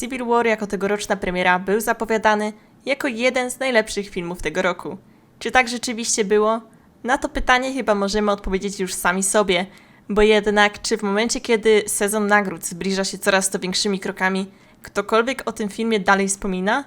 Civil War jako tegoroczna premiera był zapowiadany jako jeden z najlepszych filmów tego roku. Czy tak rzeczywiście było? Na to pytanie chyba możemy odpowiedzieć już sami sobie, bo jednak czy w momencie, kiedy sezon nagród zbliża się coraz to większymi krokami, ktokolwiek o tym filmie dalej wspomina?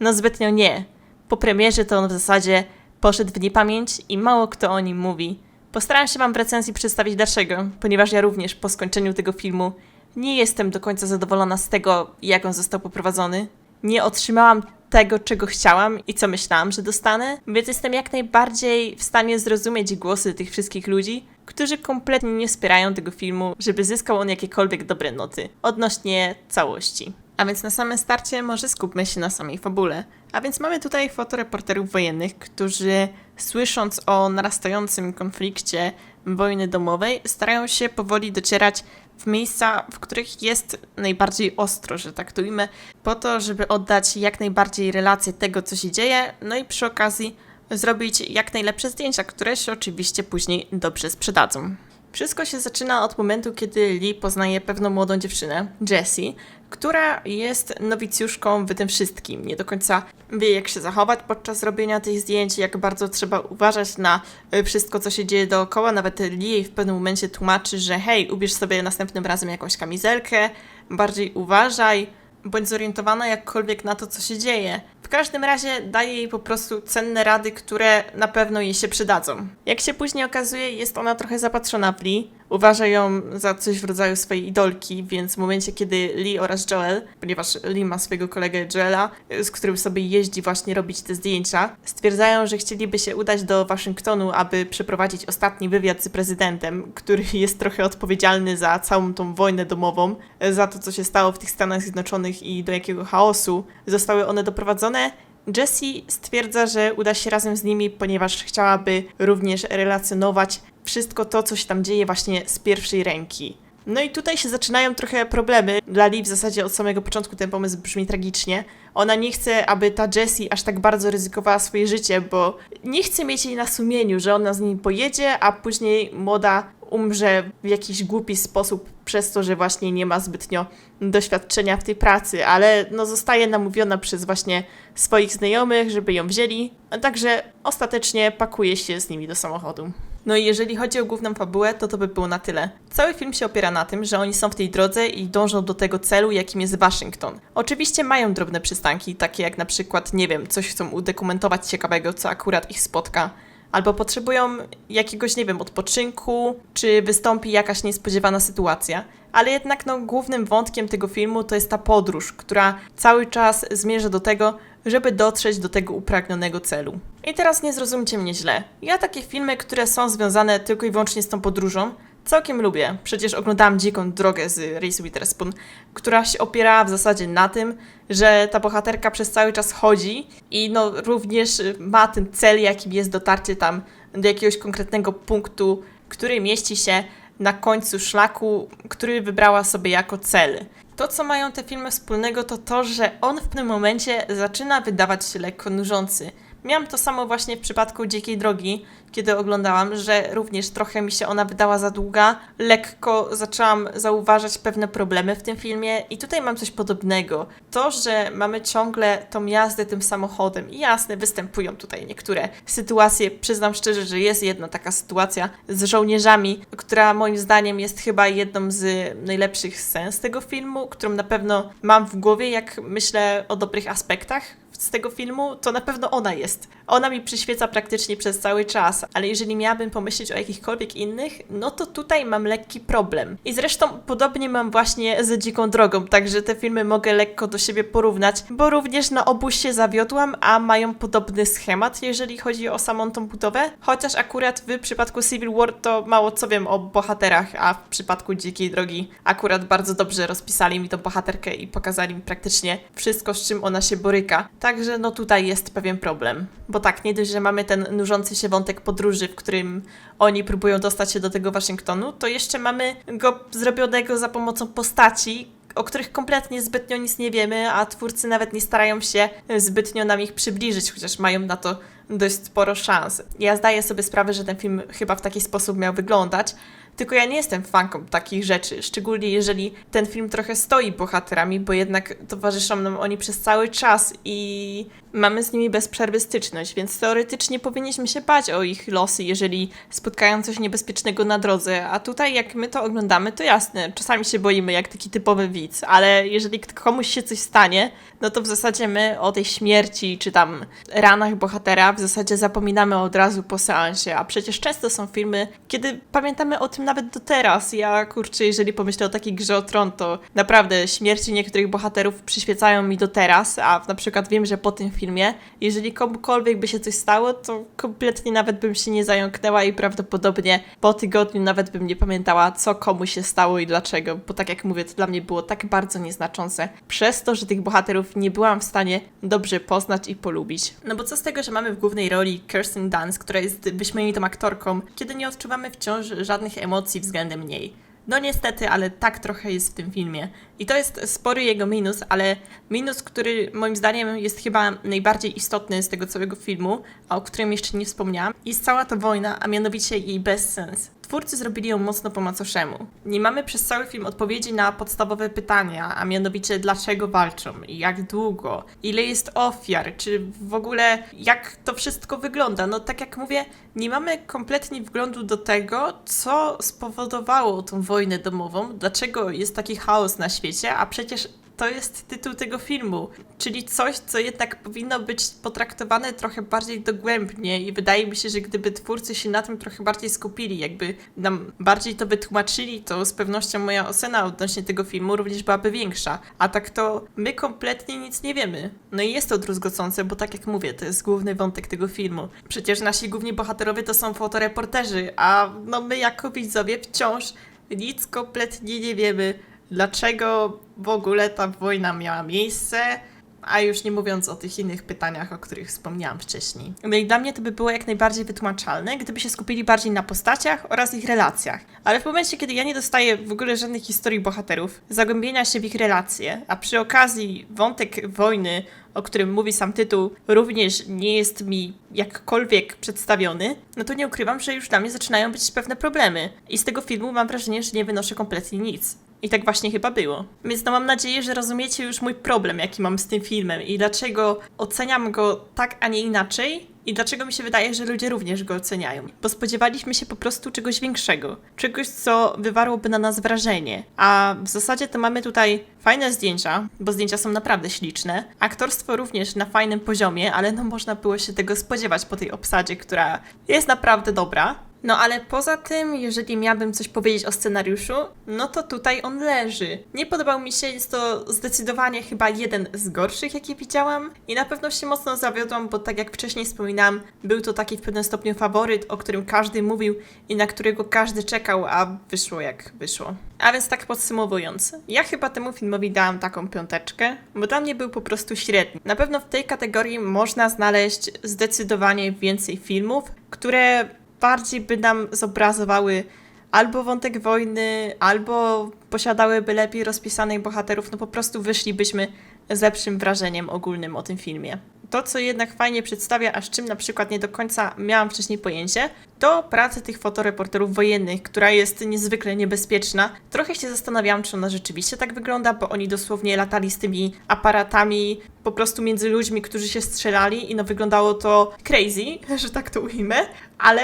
No zbytnio nie. Po premierze to on w zasadzie poszedł w niepamięć i mało kto o nim mówi. Postaram się Wam w recenzji przedstawić dlaczego, ponieważ ja również po skończeniu tego filmu nie jestem do końca zadowolona z tego, jak on został poprowadzony. Nie otrzymałam tego, czego chciałam i co myślałam, że dostanę, więc jestem jak najbardziej w stanie zrozumieć głosy tych wszystkich ludzi, którzy kompletnie nie wspierają tego filmu, żeby zyskał on jakiekolwiek dobre noty odnośnie całości. A więc na samym starcie może skupmy się na samej fabule. A więc mamy tutaj fotoreporterów wojennych, którzy słysząc o narastającym konflikcie wojny domowej, starają się powoli docierać w miejsca, w których jest najbardziej ostro, że tak to ujmę, po to, żeby oddać jak najbardziej relację tego, co się dzieje, no i przy okazji zrobić jak najlepsze zdjęcia, które się oczywiście później dobrze sprzedadzą. Wszystko się zaczyna od momentu, kiedy Lee poznaje pewną młodą dziewczynę, Jessie, która jest nowicjuszką w tym wszystkim. Nie do końca wie, jak się zachować podczas robienia tych zdjęć, jak bardzo trzeba uważać na y, wszystko, co się dzieje dookoła. Nawet Lee w pewnym momencie tłumaczy, że hej, ubierz sobie następnym razem jakąś kamizelkę, bardziej uważaj, bądź zorientowana jakkolwiek na to, co się dzieje. W każdym razie daje jej po prostu cenne rady, które na pewno jej się przydadzą. Jak się później okazuje, jest ona trochę zapatrzona w Lee. Uważa ją za coś w rodzaju swojej idolki, więc w momencie, kiedy Lee oraz Joel, ponieważ Lee ma swojego kolegę Joela, z którym sobie jeździ właśnie robić te zdjęcia, stwierdzają, że chcieliby się udać do Waszyngtonu, aby przeprowadzić ostatni wywiad z prezydentem, który jest trochę odpowiedzialny za całą tą wojnę domową, za to, co się stało w tych Stanach Zjednoczonych i do jakiego chaosu zostały one doprowadzone. Jessie stwierdza, że uda się razem z nimi, ponieważ chciałaby również relacjonować wszystko to, co się tam dzieje właśnie z pierwszej ręki. No i tutaj się zaczynają trochę problemy. Dla Lee w zasadzie od samego początku ten pomysł brzmi tragicznie. Ona nie chce, aby ta Jessie aż tak bardzo ryzykowała swoje życie, bo nie chce mieć jej na sumieniu, że ona z nim pojedzie, a później młoda umrze w jakiś głupi sposób przez to, że właśnie nie ma zbytnio doświadczenia w tej pracy, ale no zostaje namówiona przez właśnie swoich znajomych, żeby ją wzięli, a także ostatecznie pakuje się z nimi do samochodu. No i jeżeli chodzi o główną fabułę, to to by było na tyle. Cały film się opiera na tym, że oni są w tej drodze i dążą do tego celu, jakim jest Waszyngton. Oczywiście mają drobne przystanki, takie jak na przykład, nie wiem, coś chcą udokumentować ciekawego, co akurat ich spotka, albo potrzebują jakiegoś, nie wiem, odpoczynku, czy wystąpi jakaś niespodziewana sytuacja. Ale jednak no, głównym wątkiem tego filmu to jest ta podróż, która cały czas zmierza do tego, żeby dotrzeć do tego upragnionego celu. I teraz nie zrozumcie mnie źle. Ja takie filmy, które są związane tylko i wyłącznie z tą podróżą, całkiem lubię. Przecież oglądałam Dziką Drogę z Reese Witherspoon, która się opierała w zasadzie na tym, że ta bohaterka przez cały czas chodzi i no również ma ten cel, jakim jest dotarcie tam do jakiegoś konkretnego punktu, który mieści się na końcu szlaku, który wybrała sobie jako cel. To, co mają te filmy wspólnego, to to, że on w pewnym momencie zaczyna wydawać się lekko nużący. Miałam to samo właśnie w przypadku Dzikiej Drogi, kiedy oglądałam, że również trochę mi się ona wydała za długa. Lekko zaczęłam zauważać pewne problemy w tym filmie i tutaj mam coś podobnego. To, że mamy ciągle tą jazdę tym samochodem i jasne, występują tutaj niektóre sytuacje. Przyznam szczerze, że jest jedna taka sytuacja z żołnierzami, która moim zdaniem jest chyba jedną z najlepszych sens tego filmu, którą na pewno mam w głowie, jak myślę o dobrych aspektach z tego filmu, to na pewno ona jest. Ona mi przyświeca praktycznie przez cały czas, ale jeżeli miałabym pomyśleć o jakichkolwiek innych, no to tutaj mam lekki problem. I zresztą podobnie mam właśnie z Dziką Drogą, także te filmy mogę lekko do siebie porównać, bo również na obu się zawiodłam, a mają podobny schemat, jeżeli chodzi o samą tą budowę. Chociaż akurat w przypadku Civil War to mało co wiem o bohaterach, a w przypadku Dzikiej Drogi akurat bardzo dobrze rozpisali mi tą bohaterkę i pokazali mi praktycznie wszystko, z czym ona się boryka. Także no tutaj jest pewien problem. Bo tak, nie dość, że mamy ten nużący się wątek podróży, w którym oni próbują dostać się do tego Waszyngtonu, to jeszcze mamy go zrobionego za pomocą postaci, o których kompletnie zbytnio nic nie wiemy, a twórcy nawet nie starają się zbytnio nam ich przybliżyć, chociaż mają na to dość sporo szans. Ja zdaję sobie sprawę, że ten film chyba w taki sposób miał wyglądać, Tylko ja nie jestem fanką takich rzeczy, szczególnie jeżeli ten film trochę stoi bohaterami, bo jednak towarzyszą nam oni przez cały czas i mamy z nimi bez przerwy styczność, więc teoretycznie powinniśmy się bać o ich losy, jeżeli spotkają coś niebezpiecznego na drodze. A tutaj, jak my to oglądamy, to jasne, czasami się boimy jak taki typowy widz, ale jeżeli komuś się coś stanie, no to w zasadzie my o tej śmierci czy tam ranach bohatera w zasadzie zapominamy od razu po seansie, a przecież często są filmy, kiedy pamiętamy o tym nawet do teraz. Ja kurczę, jeżeli pomyślę o takiej grze o tron, to naprawdę śmierci niektórych bohaterów przyświecają mi do teraz, a na przykład wiem, że po tym filmie, jeżeli komukolwiek by się coś stało, to kompletnie nawet bym się nie zająknęła i prawdopodobnie po tygodniu nawet bym nie pamiętała, co komu się stało i dlaczego, bo tak jak mówię, to dla mnie było tak bardzo nieznaczące, przez to, że tych bohaterów nie byłam w stanie dobrze poznać i polubić. No bo co z tego, że mamy w głównej roli Kirsten Dunst, która jest wyśmienitą aktorką, kiedy nie odczuwamy wciąż żadnych emocji względem niej. No niestety, ale tak trochę jest w tym filmie. I to jest spory jego minus, ale minus, który moim zdaniem jest chyba najbardziej istotny z tego całego filmu, a o którym jeszcze nie wspomniałam, jest cała ta wojna, a mianowicie jej bezsens. Twórcy zrobili ją mocno po macoszemu. Nie mamy przez cały film odpowiedzi na podstawowe pytania, a mianowicie dlaczego walczą, jak długo, ile jest ofiar, czy w ogóle jak to wszystko wygląda. No tak jak mówię, nie mamy kompletnie wglądu do tego, co spowodowało tą wojnę domową, dlaczego jest taki chaos na świecie, a przecież to jest tytuł tego filmu, czyli coś, co jednak powinno być potraktowane trochę bardziej dogłębnie i wydaje mi się, że gdyby twórcy się na tym trochę bardziej skupili, jakby nam bardziej to wytłumaczyli, to z pewnością moja ocena odnośnie tego filmu również byłaby większa. A tak to my kompletnie nic nie wiemy. No i jest to druzgocące, bo tak jak mówię, to jest główny wątek tego filmu. Przecież nasi główni bohaterowie to są fotoreporterzy, a no my jako widzowie wciąż nic kompletnie nie wiemy dlaczego w ogóle ta wojna miała miejsce, a już nie mówiąc o tych innych pytaniach, o których wspomniałam wcześniej. No i dla mnie to by było jak najbardziej wytłumaczalne, gdyby się skupili bardziej na postaciach oraz ich relacjach. Ale w momencie, kiedy ja nie dostaję w ogóle żadnych historii bohaterów, zagłębienia się w ich relacje, a przy okazji wątek wojny, o którym mówi sam tytuł, również nie jest mi jakkolwiek przedstawiony, no to nie ukrywam, że już dla mnie zaczynają być pewne problemy. I z tego filmu mam wrażenie, że nie wynoszę kompletnie nic. I tak właśnie chyba było. Więc no mam nadzieję, że rozumiecie już mój problem, jaki mam z tym filmem i dlaczego oceniam go tak, a nie inaczej. I dlaczego mi się wydaje, że ludzie również go oceniają? Bo spodziewaliśmy się po prostu czegoś większego. Czegoś, co wywarłoby na nas wrażenie. A w zasadzie to mamy tutaj fajne zdjęcia, bo zdjęcia są naprawdę śliczne. Aktorstwo również na fajnym poziomie, ale no można było się tego spodziewać po tej obsadzie, która jest naprawdę dobra. No ale poza tym, jeżeli miałabym coś powiedzieć o scenariuszu, no to tutaj on leży. Nie podobał mi się, jest to zdecydowanie chyba jeden z gorszych, jakie widziałam i na pewno się mocno zawiodłam, bo tak jak wcześniej wspominałam, był to taki w pewnym stopniu faworyt, o którym każdy mówił i na którego każdy czekał, a wyszło jak wyszło. A więc tak podsumowując, ja chyba temu filmowi dałam taką piąteczkę, bo dla mnie był po prostu średni. Na pewno w tej kategorii można znaleźć zdecydowanie więcej filmów, które bardziej by nam zobrazowały albo wątek wojny, albo posiadałyby lepiej rozpisanych bohaterów, no po prostu wyszlibyśmy z lepszym wrażeniem ogólnym o tym filmie. To, co jednak fajnie przedstawia, a z czym na przykład nie do końca miałam wcześniej pojęcie, to praca tych fotoreporterów wojennych, która jest niezwykle niebezpieczna. Trochę się zastanawiałam, czy ona rzeczywiście tak wygląda, bo oni dosłownie latali z tymi aparatami po prostu między ludźmi, którzy się strzelali i no wyglądało to crazy, że tak to ujmę, ale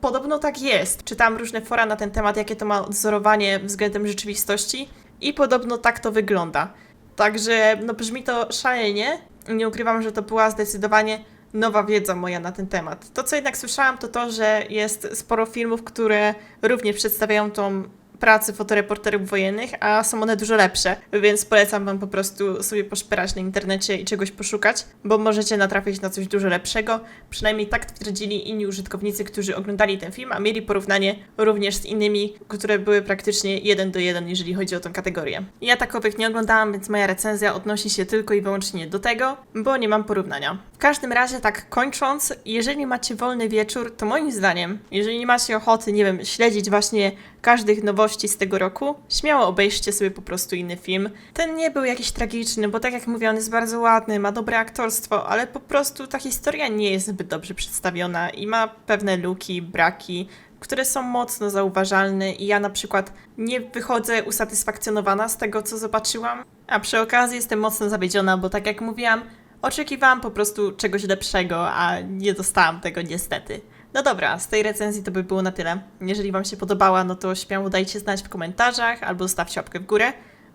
podobno tak jest. Czytałam różne fora na ten temat, jakie to ma odzorowanie względem rzeczywistości i podobno tak to wygląda. Także no brzmi to szalenie. Nie ukrywam, że to była zdecydowanie nowa wiedza moja na ten temat. To, co jednak słyszałam, to to, że jest sporo filmów, które również przedstawiają tą pracy fotoreporterów wojennych, a są one dużo lepsze, więc polecam Wam po prostu sobie poszperać na internecie i czegoś poszukać, bo możecie natrafić na coś dużo lepszego. Przynajmniej tak twierdzili inni użytkownicy, którzy oglądali ten film, a mieli porównanie również z innymi, które były praktycznie jeden do jeden, jeżeli chodzi o tę kategorię. Ja takowych nie oglądałam, więc moja recenzja odnosi się tylko i wyłącznie do tego, bo nie mam porównania. W każdym razie, tak kończąc, jeżeli macie wolny wieczór, to moim zdaniem, jeżeli nie macie ochoty, nie wiem, śledzić właśnie każdych nowości z tego roku, śmiało obejrzcie sobie po prostu inny film. Ten nie był jakiś tragiczny, bo tak jak mówię, on jest bardzo ładny, ma dobre aktorstwo, ale po prostu ta historia nie jest zbyt dobrze przedstawiona i ma pewne luki, braki. które są mocno zauważalne i ja na przykład nie wychodzę usatysfakcjonowana z tego, co zobaczyłam. A przy okazji jestem mocno zawiedziona, bo tak jak mówiłam, oczekiwałam po prostu czegoś lepszego, a nie dostałam tego niestety. No dobra, z tej recenzji to by było na tyle. Jeżeli Wam się podobała, no to śmiało dajcie znać w komentarzach albo zostawcie łapkę w górę.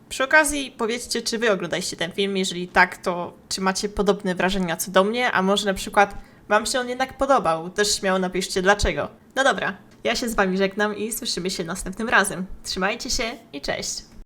Przy okazji powiedzcie, czy Wy oglądaliście ten film, jeżeli tak, to czy macie podobne wrażenia co do mnie, a może na przykład Wam się on jednak podobał, też śmiało napiszcie dlaczego. No dobra, ja się z Wami żegnam i słyszymy się następnym razem. Trzymajcie się i cześć!